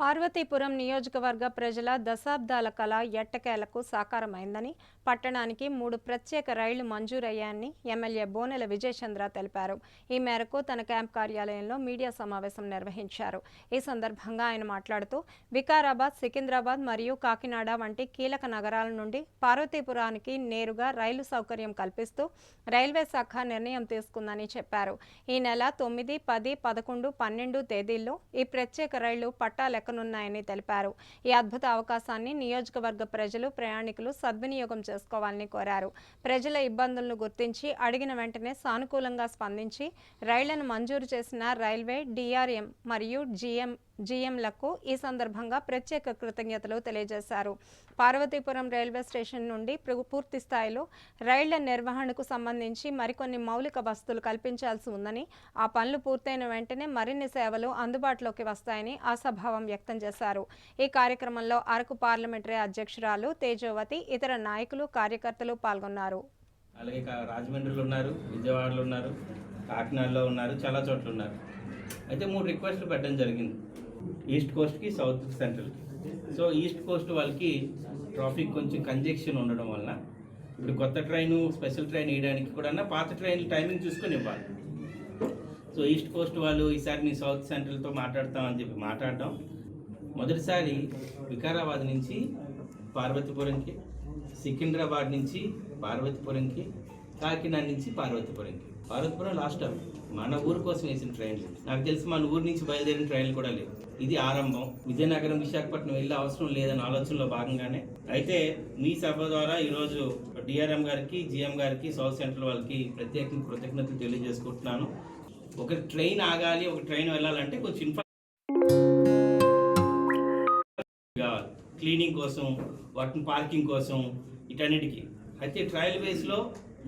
పార్వతీపురం నియోజకవర్గ ప్రజల దశాబ్దాల కళ ఎట్టకేలకు సాకారమైందని పట్టణానికి మూడు ప్రత్యేక రైళ్ళు మంజూరయ్యాయని ఎమ్మెల్యే బోనెల విజయచంద్ర తెలిపారు. ఈ మేరకు తన క్యాంప్ కార్యాలయంలో మీడియా సమావేశం నిర్వహించారు. ఈ సందర్భంగా ఆయన మాట్లాడుతూ వికారాబాద్ సికింద్రాబాద్ మరియు కాకినాడ వంటి కీలక నగరాల నుండి పార్వతీపురానికి నేరుగా రైలు సౌకర్యం కల్పిస్తూ రైల్వే శాఖ నిర్ణయం తీసుకుందని చెప్పారు. ఈ నెల తొమ్మిది పది పదకొండు పన్నెండు తేదీల్లో ఈ ప్రత్యేక రైళ్ళు దక్కనున్నాయని తెలిపారు. ఈ అద్భుత అవకాశాన్ని నియోజకవర్గ ప్రజలు ప్రయాణికులు సద్వినియోగం చేసుకోవాలని కోరారు. ప్రజల ఇబ్బందులను గుర్తించి అడిగిన వెంటనే సానుకూలంగా స్పందించి రైళ్ళను మంజూరు చేసిన రైల్వే డిఆర్ఎం మరియు జిఎం జీఎంలకు ఈ సందర్భంగా ప్రత్యేక కృతజ్ఞతలు తెలియజేశారు. పార్వతీపురం రైల్వే స్టేషన్ నుండి పూర్తి స్థాయిలో రైళ్ళ నిర్వహణకు సంబంధించి మరికొన్ని మౌలిక వసతులు కల్పించాల్సి ఉందని ఆ పనులు పూర్తయిన వెంటనే మరిన్ని సేవలు అందుబాటులోకి వస్తాయని ఆశాభావం వ్యక్తం చేశారు. ఈ కార్యక్రమంలో అరకు పార్లమెంటరీ అధ్యక్షురాలు తేజోవతి ఇతర నాయకులు కార్యకర్తలు పాల్గొన్నారు. అలాగే రాజమండ్రిలో ఉన్నారు విజయవాడలో ఉన్నారు కాకినాడలో ఉన్నారు చాలా చోట్ల ఉన్నారు. అయితే మూడు రిక్వెస్ట్లు పెట్టడం జరిగింది. East కోస్ట్కి south సెంట్రల్కి so east Coast వాళ్ళకి ట్రాఫిక్ కొంచెం కంజెక్షన్ ఉండడం వలన ఇప్పుడు కొత్త ట్రైన్ స్పెషల్ ట్రైన్ వేయడానికి కూడా పాత ట్రైన్ టైమింగ్ చూసుకొని ఇవ్వాలి. సో ఈస్ట్ కోస్ట్ వాళ్ళు ఈసారి మీ సౌత్ సెంట్రల్తో మాట్లాడతామని చెప్పి మాట్లాడటం మొదటిసారి వికారాబాద్ నుంచి పార్వతీపురంకి సికింద్రాబాద్ నుంచి పార్వతీపురంకి కాకినాడ నుంచి పార్వతీపురంకి. పార్వతీపురం లాస్ట్ టైం మన ఊరు కోసం వేసిన ట్రైన్లు నాకు తెలిసి మన ఊరు నుంచి బయలుదేరిన ట్రైన్లు కూడా లేవు ఇది ఆరంభం. విజయనగరం విశాఖపట్నం వెళ్ళే అవసరం లేదని ఆలోచనలో భాగంగానే. అయితే మీ సభ ద్వారా ఈరోజు డిఆర్ఎం గారికి జిఎం గారికి సౌత్ సెంట్రల్ వాళ్ళకి ప్రత్యేకంగా కృతజ్ఞతలు తెలియజేసుకుంటున్నాను. ఒక ట్రైన్ ఆగాలి ఒక ట్రైన్ వెళ్ళాలంటే కొంచెం ఇన్ఫా క్లీనింగ్ కోసం వాటిని పార్కింగ్ కోసం ఇటన్నిటికీ. అయితే ట్రయల్ బేస్లో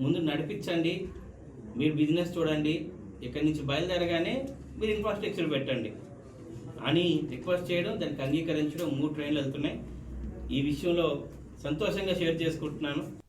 ముందు నడిపించండి. మీరు బిజినెస్ చూడండి ఇక్కడి నుంచి బయలుదేరగానే మీరు ఇన్ఫ్రాస్ట్రక్చర్ పెట్టండి. అని రిక్వెస్ట్ చేయడం దానికి అంగీకరించడం మూడు ట్రైన్లు వెళ్తున్నాయి. ఈ విషయంలో సంతోషంగా షేర్ చేసుకుంటున్నాను.